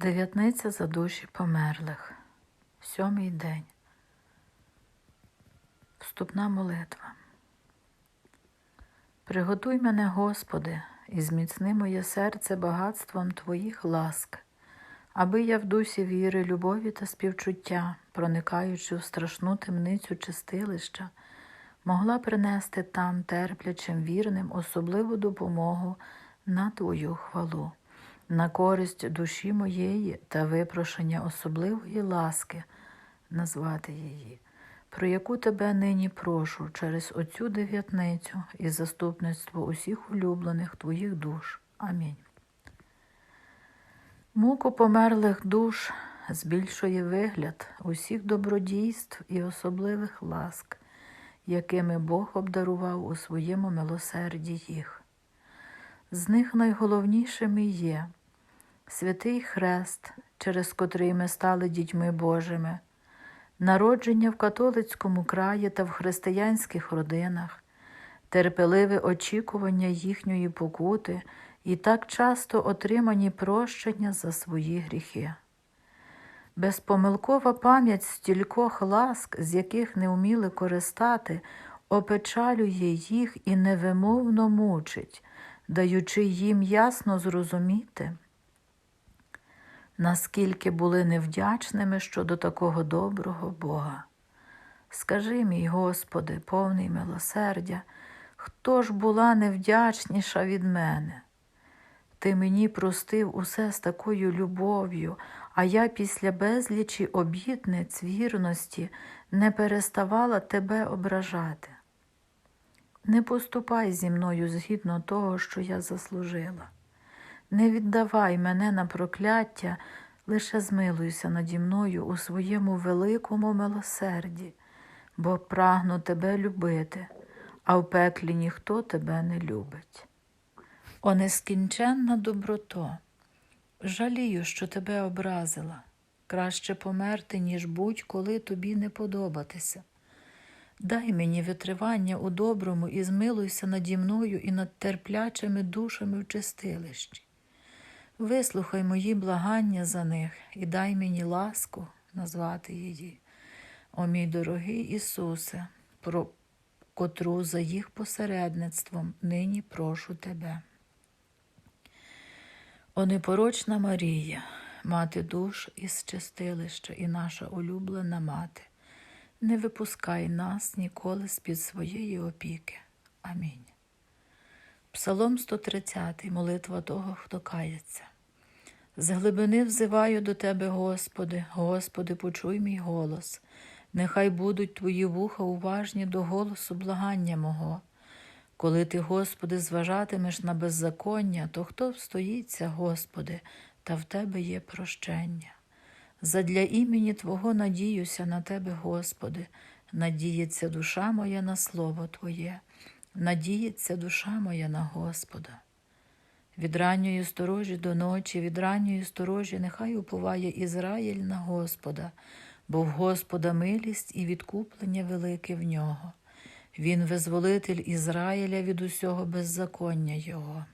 Дев'ятниця за душі померлих. Сьомий день. Вступна молитва. Приготуй мене, Господи, і зміцни моє серце багатством Твоїх ласк, аби я в дусі віри, любові та співчуття, проникаючи в страшну темницю чистилища, могла принести там терплячим вірним особливу допомогу на Твою хвалу, на користь душі моєї та випрошення особливої ласки назвати її, про яку тебе нині прошу через оцю дев'ятницю і заступництво усіх улюблених Твоїх душ. Амінь. Муку померлих душ збільшує вигляд усіх добродійств і особливих ласк, якими Бог обдарував у своєму милосерді їх. З них найголовнішими є святий Хрест, через котрий ми стали дітьми Божими, народження в католицькому краї та в християнських родинах, терпеливе очікування їхньої покути і так часто отримані прощення за свої гріхи. Безпомилкова пам'ять стількох ласк, з яких не вміли користати, опечалює їх і невимовно мучить, даючи їм ясно зрозуміти, наскільки були невдячними щодо такого доброго Бога. Скажи мій Господи, повний милосердя, хто ж була невдячніша від мене? Ти мені простив усе з такою любов'ю, а я після безлічі обітниць вірності не переставала тебе ображати. Не поступай зі мною згідно того, що я заслужила. Не віддавай мене на прокляття, лише змилуйся наді мною у своєму великому милосерді, бо прагну тебе любити, а в пеклі ніхто тебе не любить. О нескінченна доброто, жалію, що тебе образила. Краще померти, ніж будь-коли тобі не подобатися. Дай мені витривання у доброму і змилуйся наді мною і над терплячими душами в чистилищі. Вислухай мої благання за них і дай мені ласку назвати її. О мій дорогий Ісусе, про котру за їх посередництвом нині прошу тебе. О непорочна Марія, мати душ із чистилища і наша улюблена мати, не випускай нас ніколи з-під своєї опіки. Амінь. Псалом 130, молитва того, хто кається. З глибини взиваю до Тебе, Господи, Господи, почуй мій голос. Нехай будуть Твої вуха уважні до голосу благання мого. Коли ти, Господи, зважатимеш на беззаконня, то хто встоїться, Господи, та в Тебе є прощення. Задля імені Твого надіюся на Тебе, Господи, надіється душа моя на Слово Твоє, надіється душа моя на Господа. Від ранньої сторожі до ночі, від ранньої сторожі, нехай уповає Ізраїль на Господа, бо в Господа милість і відкуплення велике в нього. Він визволитель Ізраїля від усього беззаконня Його.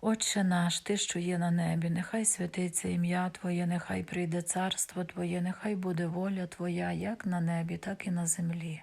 Отче наш, Ти, що є на небі, нехай святиться ім'я Твоє, нехай прийде царство Твоє, нехай буде воля Твоя, як на небі, так і на землі.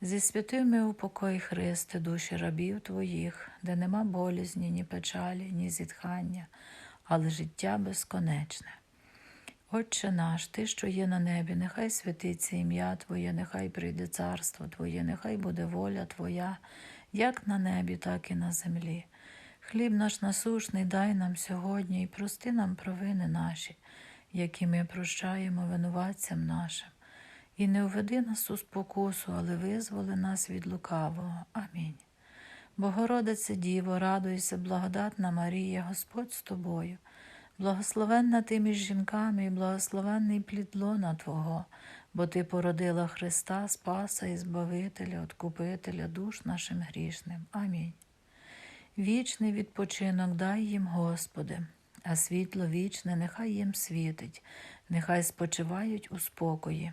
Зі святими упокой Христе, душі рабів Твоїх, де нема болізні, ні печалі, ні зітхання, але життя безконечне. Отче наш, Ти, що є на небі, нехай святиться ім'я Твоє, нехай прийде царство Твоє, нехай буде воля Твоя, як на небі, так і на землі. Хліб наш насушний дай нам сьогодні і прости нам провини наші, які ми прощаємо винуватцям нашим. І не введи нас у спокусу, але визволи нас від лукавого. Амінь. Богородице Діво, радуйся, благодатна Марія, Господь з тобою. Благословенна ти між жінками, і благословенний плід лона Твого, бо Ти породила Христа, Спаса і Збавителя, Откупителя душ нашим грішним. Амінь. Вічний відпочинок дай їм, Господи, а світло вічне нехай їм світить, нехай спочивають у спокої.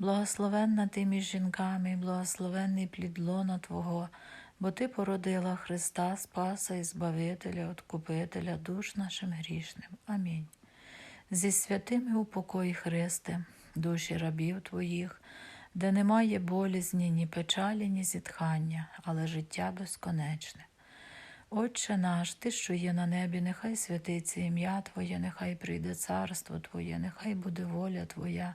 Благословенна ти між жінками, благословенний плід лона Твого, бо Ти породила Христа, Спаса і Збавителя, Откупителя душ нашим грішним. Амінь. Зі святими упокой Христе, душі рабів Твоїх, де немає болізні, ні печалі, ні зітхання, але життя безконечне. Отче наш, Ти, що є на небі, нехай святиться ім'я Твоє, нехай прийде царство Твоє, нехай буде воля Твоя,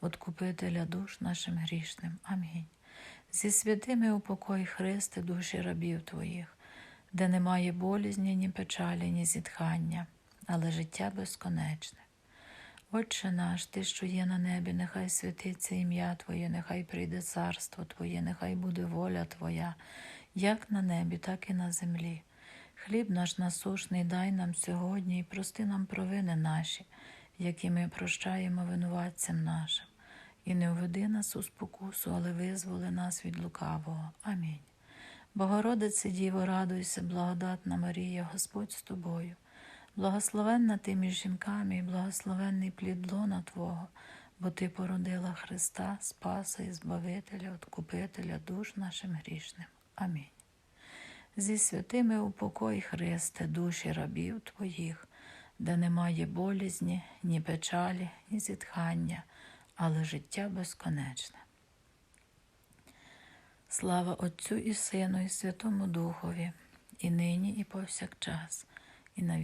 Откупителя душ нашим грішним. Амінь. Зі святими упокой Христе, душі рабів Твоїх, де немає болізні, ні печалі, ні зітхання, але життя безконечне. Отче наш, Ти, що є на небі, нехай святиться ім'я Твоє, нехай прийде царство Твоє, нехай буде воля Твоя, як на небі, так і на землі. Хліб наш насушний дай нам сьогодні і прости нам провини наші, які ми прощаємо винуватцям нашим. І не введи нас у спокусу, але визволи нас від лукавого. Амінь. Богородице Діво, радуйся, благодатна Марія, Господь з тобою. Благословенна ти між жінками і благословенний плід лона Твого, бо Ти породила Христа, Спаса і Збавителя, Откупителя душ нашим грішним. Амінь. Зі святими упокой Христе, душі рабів Твоїх, де немає болізні, ні печалі, ні зітхання, але життя безконечне. Слава Отцю і Сину, і Святому Духові, і нині, і повсякчас, і на